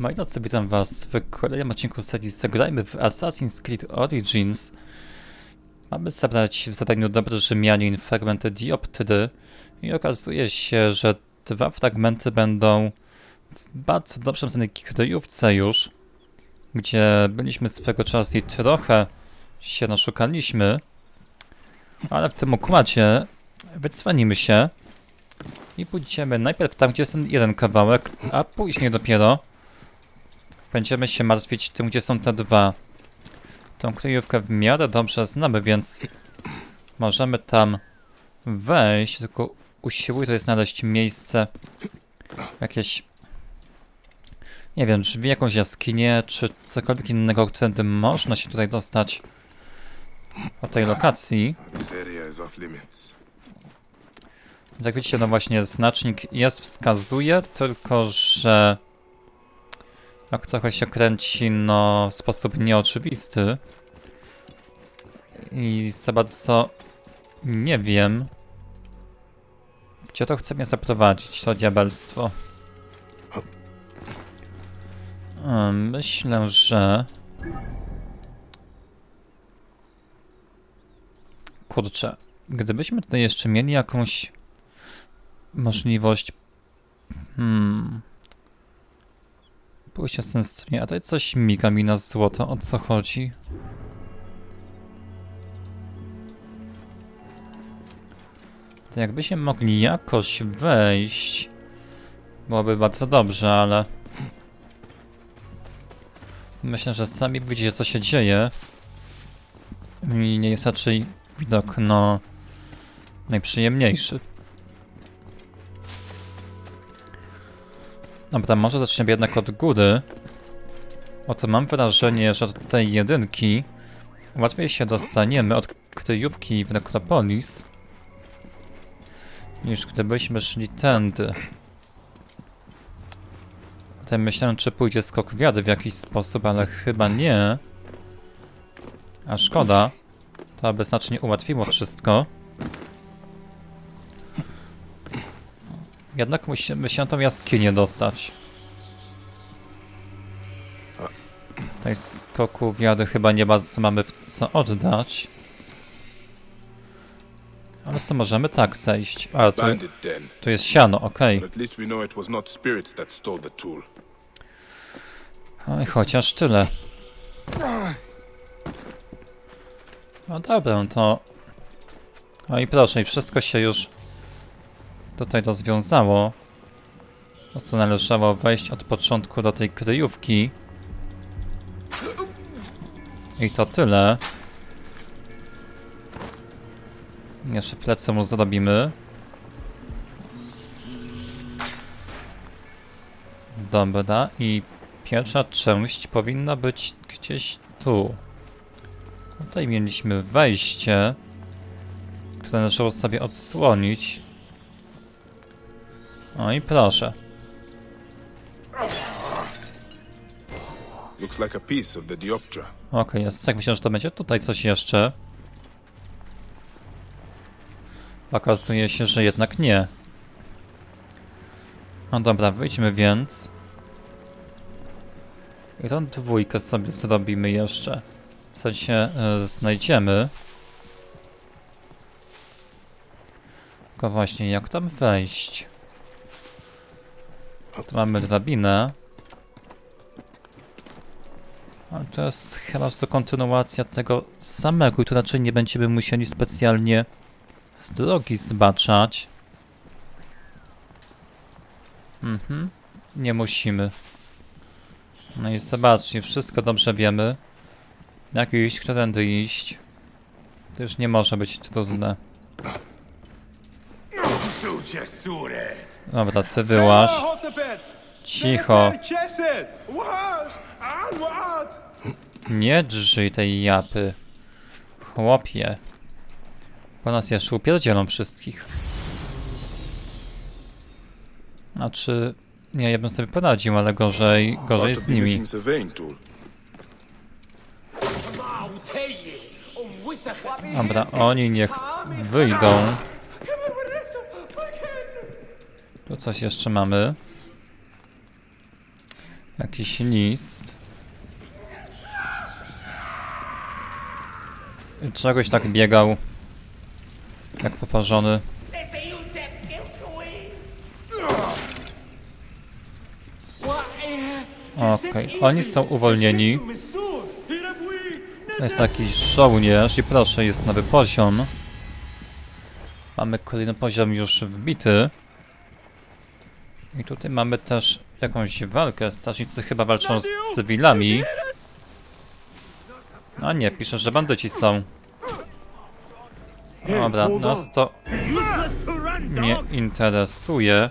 Moi drodzy, witam was w kolejnym odcinku serii Zagrajmy w Assassin's Creed Origins. Mamy zabrać w zadaniu Dobry Rzymianin fragmenty Dioptry i okazuje się, że dwa fragmenty będą w bardzo dobrze znanej kryjówce już, gdzie byliśmy swego czasu i trochę się naszukaliśmy, ale w tym układzie wycwanimy się i pójdziemy najpierw tam, gdzie jest ten jeden kawałek, a później dopiero będziemy się martwić tym, gdzie są te dwa. Tą kryjówkę w miarę dobrze znamy, więc możemy tam wejść, tylko usiłuj to jest znaleźć miejsce, jakieś, nie wiem, drzwi, jakąś jaskinię, czy cokolwiek innego, którędy można się tutaj dostać po tej lokacji. Jak widzicie, no właśnie znacznik jest, wskazuje, tylko że jak trochę się kręci, no w sposób nieoczywisty. I za bardzo nie wiem, gdzie to chce mnie zaprowadzić, to diabelstwo. Em, Myślę, że... Kurczę, gdybyśmy tutaj jeszcze mieli jakąś możliwość. Hmm. Pójście sensownie, a tutaj coś miga mi na złoto, o co chodzi? To jakbyśmy mogli jakoś wejść, byłoby bardzo dobrze, ale myślę, że sami widzicie co się dzieje i nie jest raczej widok, no, najprzyjemniejszy. Dobra, może zaczniemy jednak od góry. Oto mam wrażenie, że do tej jedynki łatwiej się dostaniemy od kryjówki w Necropolis niż gdybyśmy szli tędy. Tutaj myślałem, czy pójdzie skok wiady w jakiś sposób, ale chyba nie. A szkoda. To by znacznie ułatwiło wszystko. Jednak musimy się tą jaskinię dostać. Tutaj skoku wiady chyba nie bardzo mamy w co oddać. Ale co możemy tak zejść. A, tu, tu jest siano, okej. tool. Oj, chociaż tyle. No dobra, no to... O i proszę, i wszystko się już tutaj rozwiązało. Po prostu należało wejść od początku do tej kryjówki. I to tyle. Jeszcze plecy mu zrobimy. Dobra, i pierwsza część powinna być gdzieś tu. Tutaj mieliśmy wejście, które należało sobie odsłonić. O i proszę. Looks like a piece of the Dioptra. Okej, jest tak. Myślę, że to będzie tutaj coś jeszcze. Okazuje się, że jednak nie. No dobra, wyjdźmy więc. I tą dwójkę sobie zrobimy jeszcze. W sensie e, znajdziemy. Tylko właśnie, jak tam wejść? Tu mamy drabinę. A to jest chyba to kontynuacja tego samego i tu raczej nie będziemy musieli specjalnie z drogi zbaczać. Mhm, nie musimy. No i zobaczcie, wszystko dobrze wiemy. Jak iść, którędy iść. To już nie może być trudne. Dobra, ty wyłaś. Cicho. Nie drżyj tej japy. Chłopie. Po nas jeszcze upierdzielą wszystkich. Znaczy... Nie, ja bym sobie poradził, ale gorzej, gorzej z nimi. Dobra, oni niech wyjdą. Tu coś jeszcze mamy. Jakiś list. Czegoś tak biegał. Jak poparzony. Okej, oni są uwolnieni. To jest jakiś żołnierz i proszę, jest nowy poziom. Mamy kolejny poziom już wbity. I tutaj mamy też jakąś walkę. Strażnicy chyba walczą z cywilami. No nie, pisze, że bandyci są. Dobra, nas to nie interesuje.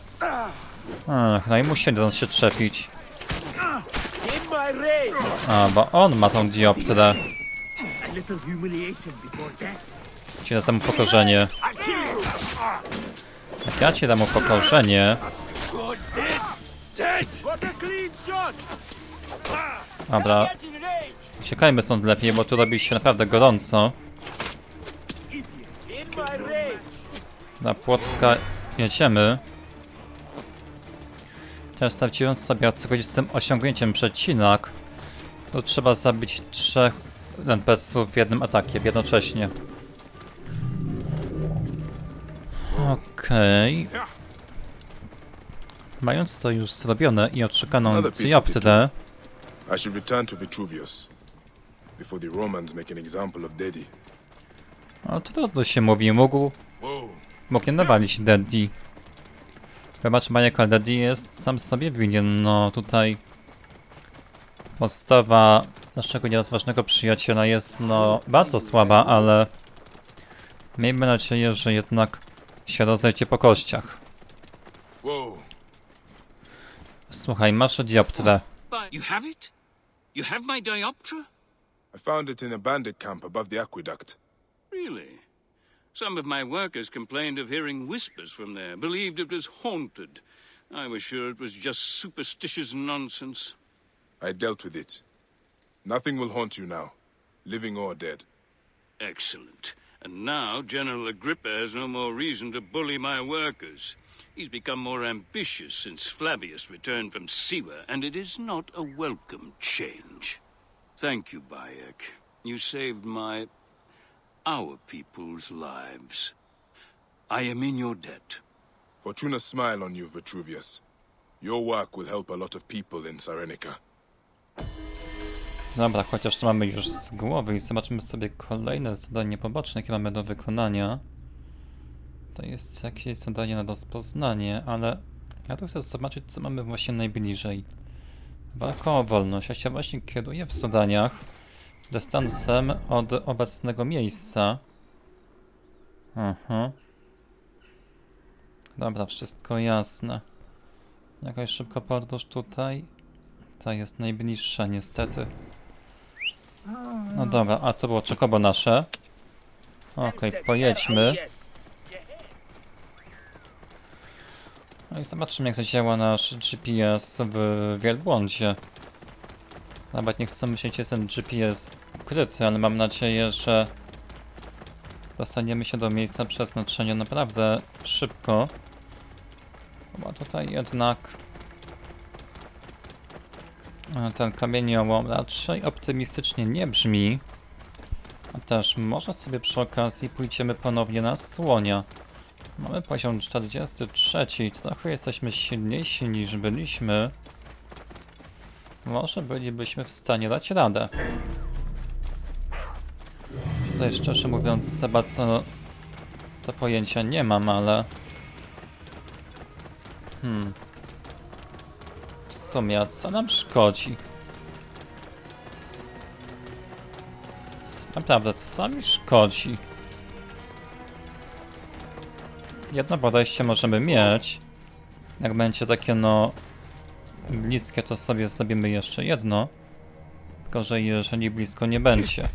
Ach, no i musi do nas się trzepić. A, bo on ma tą dioptrę. Ci dam mu pokorzenie. Jak ja ci dam upokorzenie, dobra, uciekajmy stąd lepiej, bo tu robi się naprawdę gorąco. Na płotka jedziemy. Teraz sprawdziłem sobie, o co chodzi z tym osiągnięciem przecinak. To trzeba zabić trzech NPC-ów w jednym atakiem jednocześnie. Okej. Mając to już zrobione i odszukano dioptrę, I should return to Vitruvius before the Romans make an example of Dedi. no to trudno się mówi, mógł, mógł nie nawalić Daddy. Wybacz, Maniacal Daddy jest sam sobie winien, no tutaj postawa naszego nieraz ważnego przyjaciela jest no bardzo słaba, ale miejmy nadzieję, że jednak się rozejdzie po kościach. Słuchaj, masz dioptrę. You have it? You have my dioptra? I found it in a bandit camp above the aqueduct. Really? Some of my workers complained of hearing whispers from there, believed it was haunted. I was sure it was just superstitious nonsense. I dealt with it. Nothing will haunt you now, living or dead. Excellent. And now General Agrippa has no more reason to bully my workers. He's become more ambitious since Flavius returned from Siwa, and it is not a welcome change. Thank you, Bayek. You saved my. our people's lives. I am in your debt. Fortuna smile on you, Vitruvius. Your work will help a lot of people in Sarenica. Dobra, chociaż to mamy już z głowy i zobaczymy sobie kolejne zadanie poboczne, jakie mamy do wykonania. To jest jakieś zadanie na rozpoznanie, ale ja tu chcę zobaczyć, co mamy właśnie najbliżej. Walka o wolność. Ja się właśnie kieruję w zadaniach dystansem od obecnego miejsca. Aha. Dobra, wszystko jasne. Jakaś szybka podróż tutaj. Ta jest najbliższa, niestety. No dobra, a to było czekobo nasze. Okej, pojedźmy. No i zobaczymy jak zadziała nasz GPS w wielbłądzie. Nawet nie chcę myśleć, że jest ten GPS ukryty, ale mam nadzieję, że dostaniemy się do miejsca przeznaczenia naprawdę szybko. Bo tutaj jednak ten kamieniołom raczej optymistycznie nie brzmi. A też może sobie przy okazji pójdziemy ponownie na słonia. Mamy poziom 43, trochę jesteśmy silniejsi niż byliśmy. Może bylibyśmy w stanie dać radę. Tutaj szczerze mówiąc, za co to pojęcia nie mam, ale... Hmm. W sumie, a co nam szkodzi? Naprawdę, co mi szkodzi? Jedno podejście możemy mieć. Jak będzie takie, no... Bliskie, to sobie zrobimy jeszcze jedno. Tylko, że jeżeli blisko nie będzie.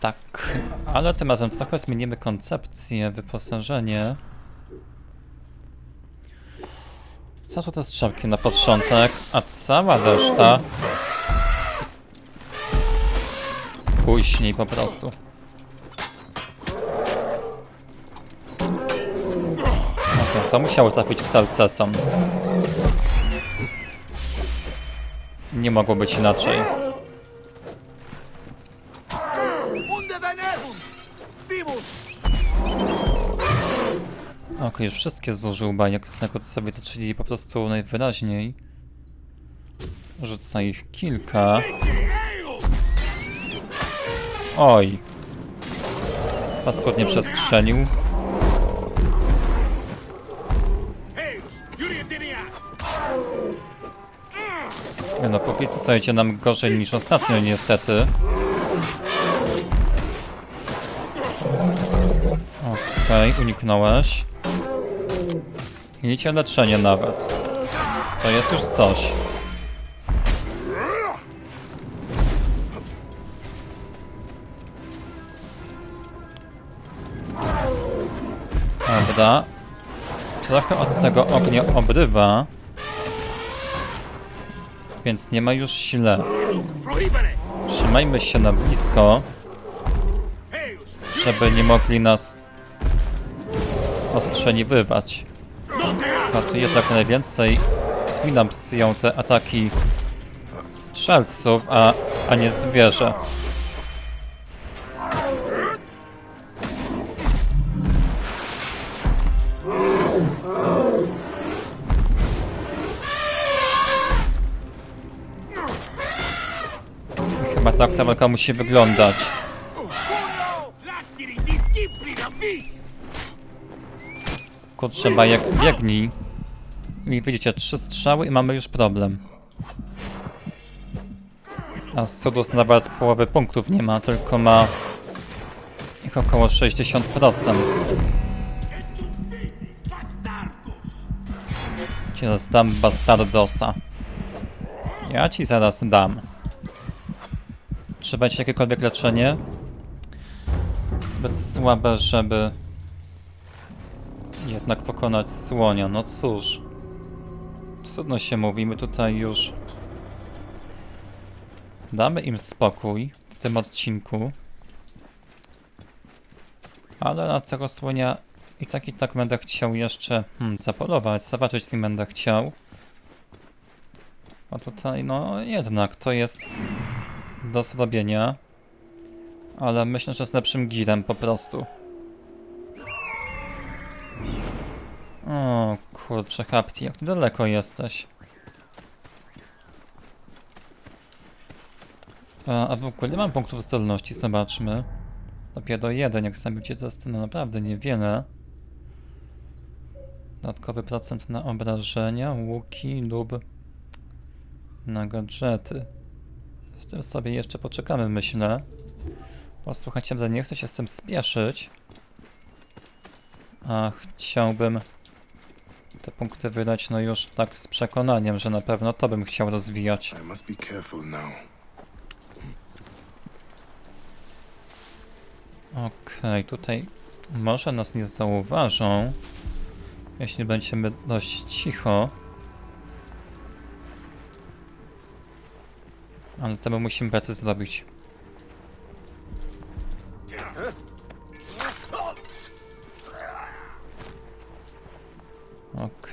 Tak, ale tym razem trochę zmienimy koncepcję, wyposażenie. Zawsze te strzałki na początek, a cała reszta później po prostu. To musiało trafić w Salceson. Nie mogło być inaczej. Okej, już wszystkie zużył bajek, z sobie zaczęli po prostu najwyraźniej. Rzuca ich kilka. Oj. Julietinia! Nie No, póki co idzie nam gorzej niż ostatnio, niestety. Okej, uniknąłeś. I licie leczenie nawet. To jest już coś. Dobra. Trochę od tego ognia obrywa. Więc nie ma już źle. Trzymajmy się na blisko, żeby nie mogli nas ostrzeliwywać. Tu jednak najwięcej chwilą psują te ataki strzelców, a, a nie zwierzę. Chyba tak ta walka musi wyglądać. Kurczę, bajek biegnij. I widzicie, trzy strzały i mamy już problem. A Sudus nawet połowy punktów nie ma, tylko ma ich około 60%. Bastardos! Ci zaraz dam Bastardosa. Ja ci zaraz dam. Trzeba ci jakiekolwiek leczenie? Zbyt słabe, żeby jednak pokonać słonia. No cóż. Trudno się mówi, my tutaj już damy im spokój w tym odcinku. Ale na tego słonia i tak i tak będę chciał jeszcze hmm, zapolować, zobaczyć z nim będę chciał. A tutaj, no jednak, to jest do zrobienia. Ale myślę, że z lepszym girem po prostu. Kurczę, Hapti, jak ty daleko jesteś? A, a w ogóle nie mam punktów zdolności, zobaczmy. Dopiero jeden, jak sami jest no naprawdę niewiele. Dodatkowy procent na obrażenia, łuki lub na gadżety. Z tym sobie jeszcze poczekamy, myślę. Posłuchajcie, ale nie chcę się z tym spieszyć. A chciałbym te punkty wydać, no już tak z przekonaniem, że na pewno to bym chciał rozwijać. I must be careful now. Okej, tutaj może nas nie zauważą, jeśli będziemy dość cicho. Ale to my musimy pracy zrobić.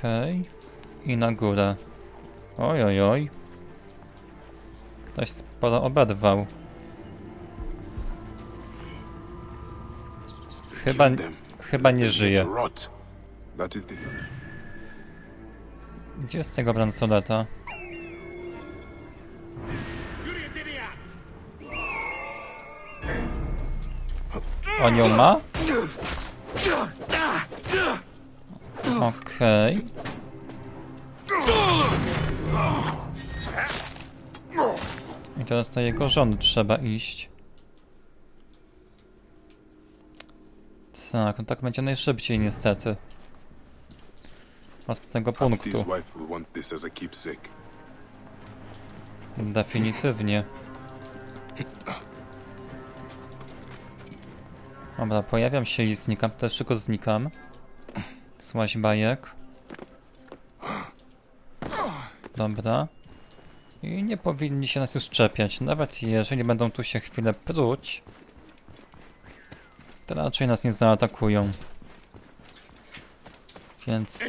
Okej. I na górę. Oj, oj, oj. Ktoś sporo oberwał. Chyba, chyba nie żyje. Gdzie jest tego bransoleta? On ją ma? Okej. I teraz do jego żony trzeba iść. Tak, no tak będzie najszybciej niestety. Od tego punktu. Definitywnie. Dobra, pojawiam się i znikam, też szybko znikam. Słaś bajek. Dobra. I nie powinni się nas już czepiać, nawet jeżeli będą tu się chwilę pruć. To raczej nas nie zaatakują. Więc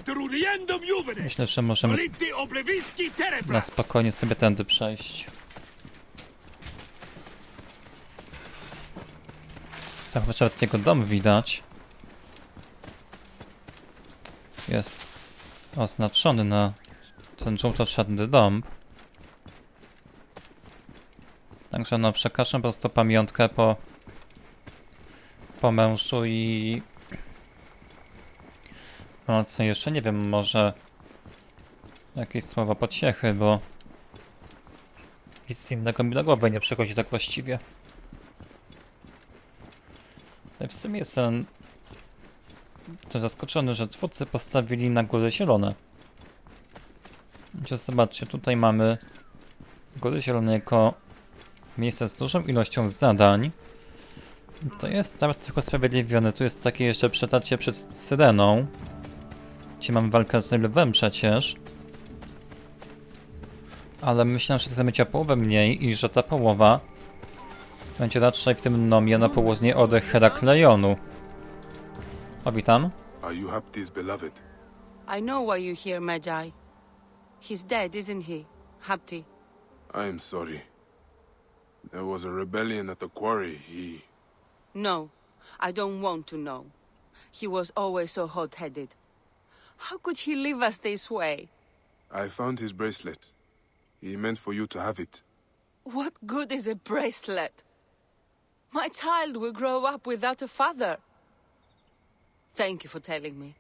myślę, że możemy na spokojnie sobie tędy przejść. Tak, chociaż nawet jego dom widać. Jest oznaczony na ten żółto-czarny dom. Także no przekażę po prostu pamiątkę po, po mężu i... No co jeszcze nie wiem, może jakieś słowa pociechy, bo nic innego mi do głowy nie przychodzi tak właściwie. W sumie jestem zaskoczony, że twórcy postawili na Góry Zielone. Gdzie zobaczcie, tutaj mamy Góry Zielone jako miejsce z dużą ilością zadań. To jest nawet tylko sprawiedliwione. Tu jest takie jeszcze przetarcie przed Syreną. Gdzie mamy walkę z lwem przecież. Ale myślałem, że to zajmie połowę mniej i że ta połowa będzie raczej w tym nomie na południe od Heraklejonu. O, witam. Are you Hapti's beloved? I know why you're here, Magi. He's dead, isn't he? Hapti. I am sorry. There was a rebellion at the quarry. He. No, I don't want to know. He was always so hot headed. How could he leave us this way? I found his bracelet. He meant for you to have it. What good is a bracelet? My child will grow up without a father. Thank you for telling me.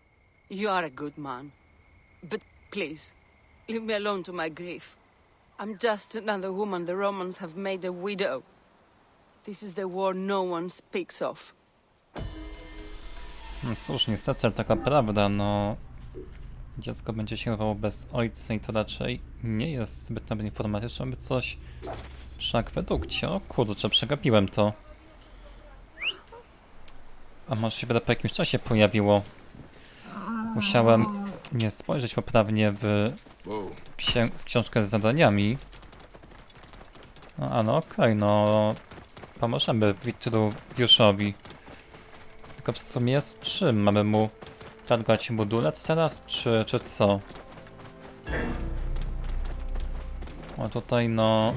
You are a good man. But please, leave me alone to my grief. I'm just another woman the Romans have made a widow. This is the war no one speaks of. No cóż, niestety, taka prawda, no... Dziecko będzie się chowało bez ojca i to raczej nie jest zbyt informacja, że mamy coś przy akwedukcie. O kurczę, przegapiłem to. A może się po jakimś czasie pojawiło. Musiałem nie spojrzeć poprawnie w książkę z zadaniami. No, a no okej, no... Pomożemy Witruwiuszowi. Tylko w sumie z czym? Mamy mu targać budulec teraz, czy, czy co? O tutaj no...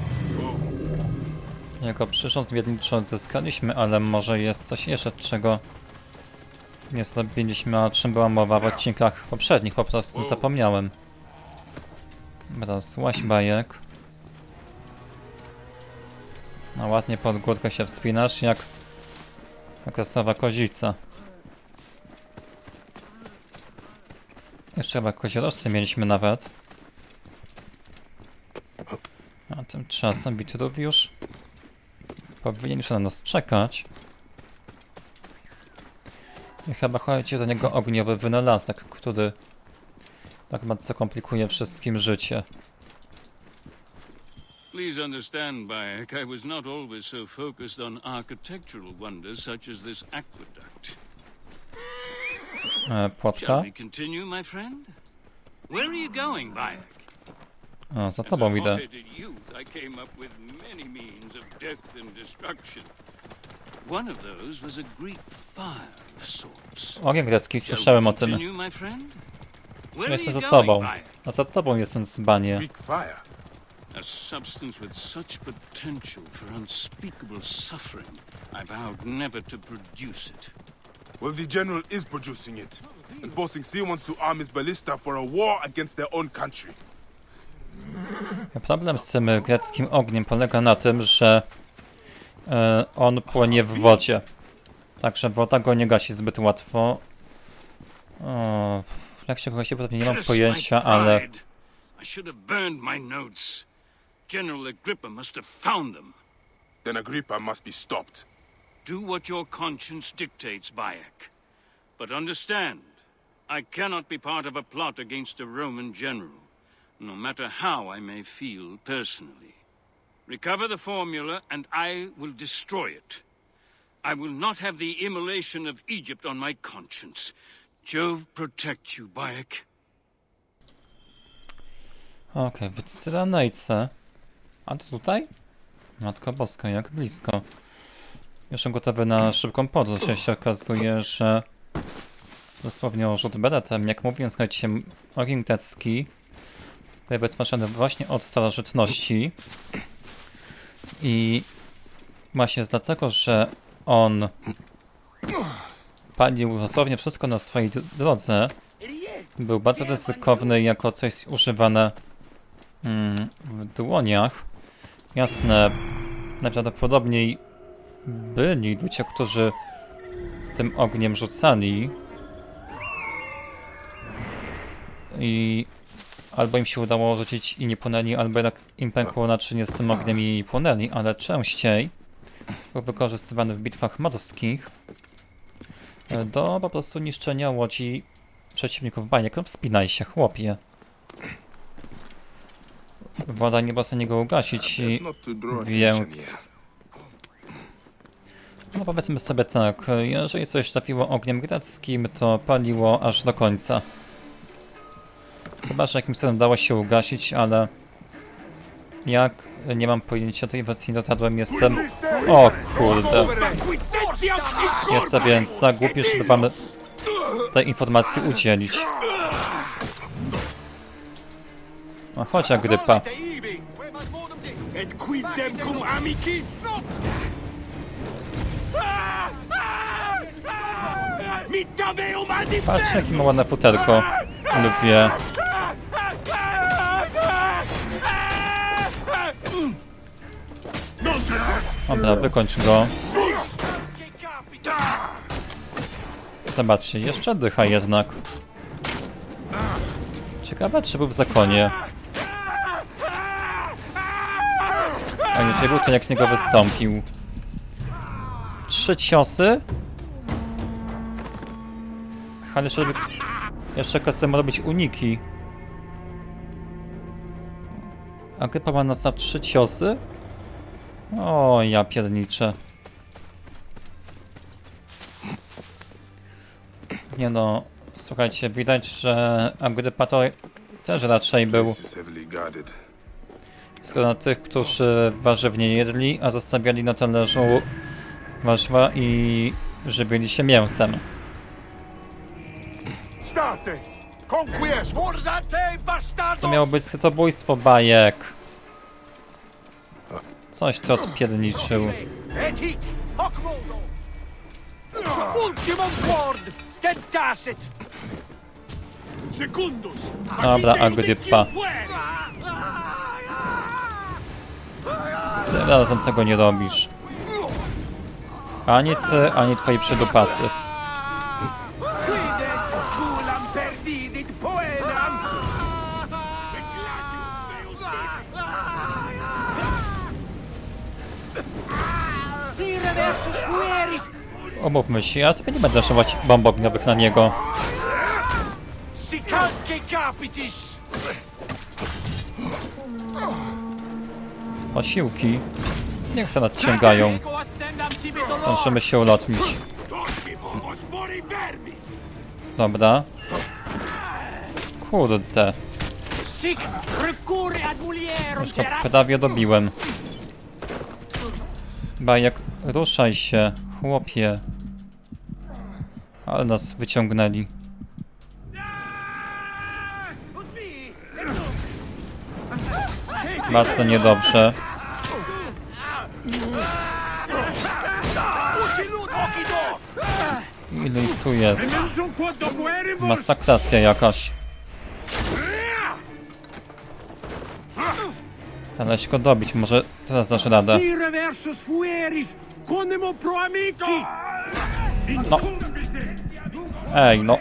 Jego przyrząd miedniczy odzyskaliśmy, ale może jest coś jeszcze, czego nie zrobiliśmy, o czym była mowa w odcinkach poprzednich, po prostu zapomniałem. Dobra, złaś bajek. No ładnie pod górkę się wspinasz, jak okresowa kozica. Jeszcze chyba koziorożcy mieliśmy nawet. A tymczasem Witruwiusz powinien już na nas czekać. I chyba chodzi do niego ogniowy wynalazek, który tak bardzo komplikuje wszystkim życie. Please understand, Bayek, I was not always so focused on architectural wonders such as this aqueduct. E, Shall płotka? we continue, my friend? Where are you going, Bayek? O, za As tobą a idę. hot-headed youth, I came up with many means of death and destruction. One of those was a Greek fire of sorts. Ogień grecki, słyszałem o tym. continue, my friend? Where are Jestem you za going, tobą. A za tobą jestem dzbanie. Greek fire. A substance with such potential for unspeakable suffering. I vowed never to produce it. Well, the general is producing it. And forcing wants to arm his ballista for a war against their own country. Problem z tym greckim ogniem polega na tym, że on płonie w wodzie. Także woda go nie gasi zbyt łatwo. O, jak się go gasi, pewnie nie mam pojęcia, ale pride. I should have burned my notes. General Agrippa must have found them. Then Agrippa must be stopped. Do what your conscience dictates, Bayek. But understand, I cannot be part of a plot against a Roman general, no matter how I may feel personally. Recover the formula, and I will destroy it. I will not have the immolation of Egypt on my conscience. Jove protect you, Bayek. Okej, w Cyrenejce. A to tutaj? Matko Boska, jak blisko. Jeszcze gotowy na szybką podróż, a się okazuje, że dosłownie o rzut beretem. Jak mówiłem, słuchajcie, ogień grecki tutaj wytwarzany właśnie od starożytności i właśnie dlatego, że on palił dosłownie wszystko na swojej drodze, był bardzo ryzykowny jako coś używane mm, w dłoniach. Jasne, najprawdopodobniej byli ludzie, którzy tym ogniem rzucali i albo im się udało rzucić i nie płonęli, albo jednak im pękło naczynie z tym ogniem i płonęli, ale częściej był wykorzystywany w bitwach morskich e, do po prostu niszczenia łodzi przeciwników baniek. No wspinaj się, chłopie. Woda nie była w stanie go ugasić, i, więc... No powiedzmy sobie tak, jeżeli coś trafiło ogniem greckim, to paliło aż do końca. Chyba, że jakimś cudem dało się ugasić, ale... Jak nie mam pojęcia tej wersji dotarłem, jestem... O kurde. Jestem więc za głupi, żeby wam tej informacji udzielić. A chodź Agrypa. Patrz jakie ma ładne futerko. Lubię. Dobra, wykończ go. Zobaczcie, jeszcze dycha jednak. Ciekawe, czy był w zakonie. A jeżeli był, to jak z niego wystąpił. Trzy ciosy? Ale jeszcze, jeszcze chcemy robić uniki. A Grypa ma nas na trzy ciosy? O, ja pierniczę. Nie no, słuchajcie, widać, że Agrypa to też raczej był skoro na tych, którzy warzyw nie jedli, a zostawiali na talerzu warzywa i żywili się mięsem. To miało być skrytobójstwo bajek. Coś to odpierniczył. Dobra, Agrypa. Ty razem tego nie robisz. Ani ty, ani twoi przydupasy. Omówmy się, ja sobie nie będę szywać bomb ogniowych na niego. Sicalque capitis! Osiłki. Niech se nadciągają. Zdążymy się ulotnić. Dobra. Kurde. Już go prawie dobiłem. Bajek, ruszaj się, chłopie. Ale nas wyciągnęli. Bardzo niedobrze. Ile ich tu jest? Masakracja jakaś. Ale się go dobić, może teraz dasz radę. Conemo pro amici! No. Ej, no.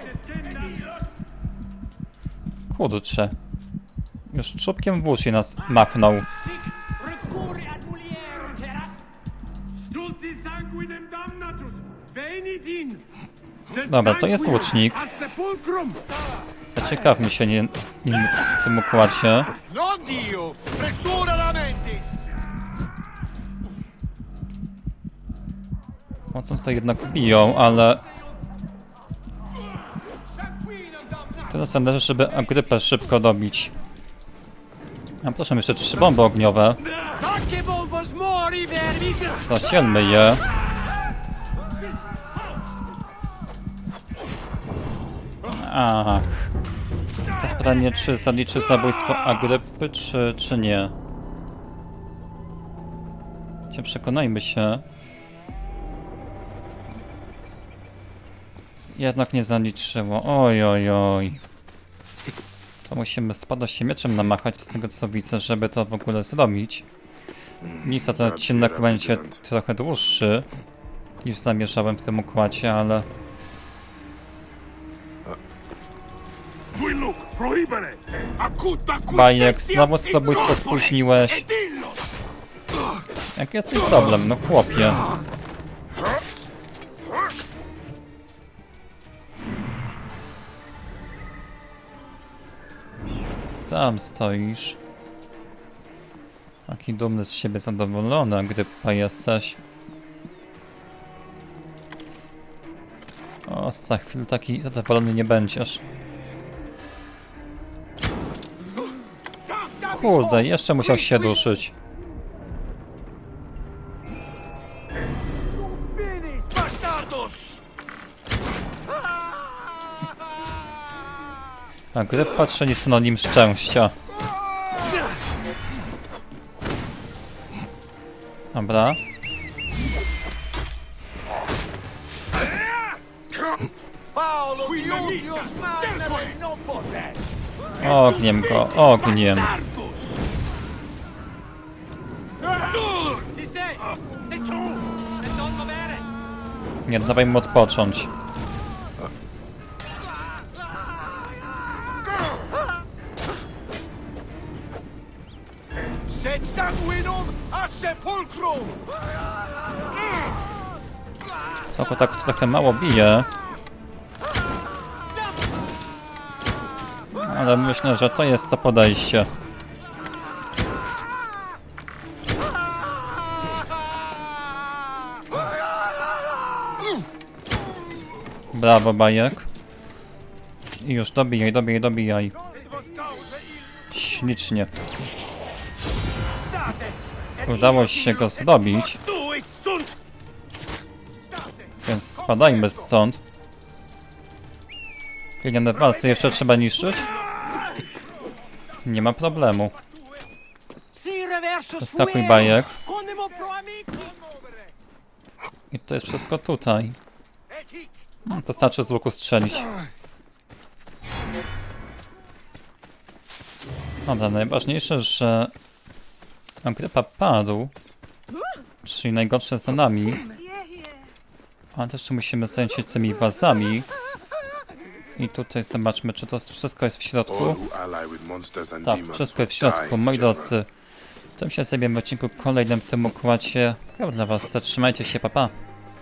Kurczę. Już czubkiem w uszy nas machnął. Dobra, to jest łucznik. Zaciekaw mi się nie, nim w tym układzie. Non Dio! Pressura lamentis! Mocno tutaj jednak biją, ale teraz należy, żeby Agrypę szybko dobić. A proszę, jeszcze trzy bomby ogniowe. Zacielmy je. Ach. Teraz pytanie, czy zaliczy zabójstwo Agrypy, czy, czy nie? Cię przekonajmy się. Jednak nie zaliczyło. Oj, oj, oj. To musimy spada się mieczem namachać z tego co widzę, żeby to w ogóle zrobić. Niestety ten odcinek będzie trochę dłuższy niż zamierzałem w tym układzie, ale Bajek, znowu zabójstwo spóźniłeś. Jaki jest twój problem, no chłopie? Tam stoisz. Taki dumny z siebie zadowolony, grypa jesteś. O, za chwilę taki zadowolony nie będziesz. Kurde, jeszcze musiał się duszyć. A grypa czyli synonim szczęścia. Dobra. No! Ogniem go, ogniem. Nie dawaj mu odpocząć. Tak trochę mało bije. Ale myślę, że to jest to podejście. Brawo, bajek. I już dobijaj, dobijaj, dobijaj. Ślicznie. Udało się go zdobić! Więc spadajmy stąd. Pieniądze walce jeszcze trzeba niszczyć? Nie ma problemu. Si reversus Stakuj bajek. I to jest wszystko tutaj. To znaczy z łuku strzelić. Dobra, najważniejsze, że Agrypa padł. Czyli najgorsze za nami. Ale też jeszcze musimy zająć się tymi wazami. I tutaj zobaczmy, czy to wszystko jest w środku. Tak, wszystko jest w środku. Moi drodzy, tym się sobie w odcinku kolejnym w tym układzie. Dla was. Trzymajcie się, papa. Pa.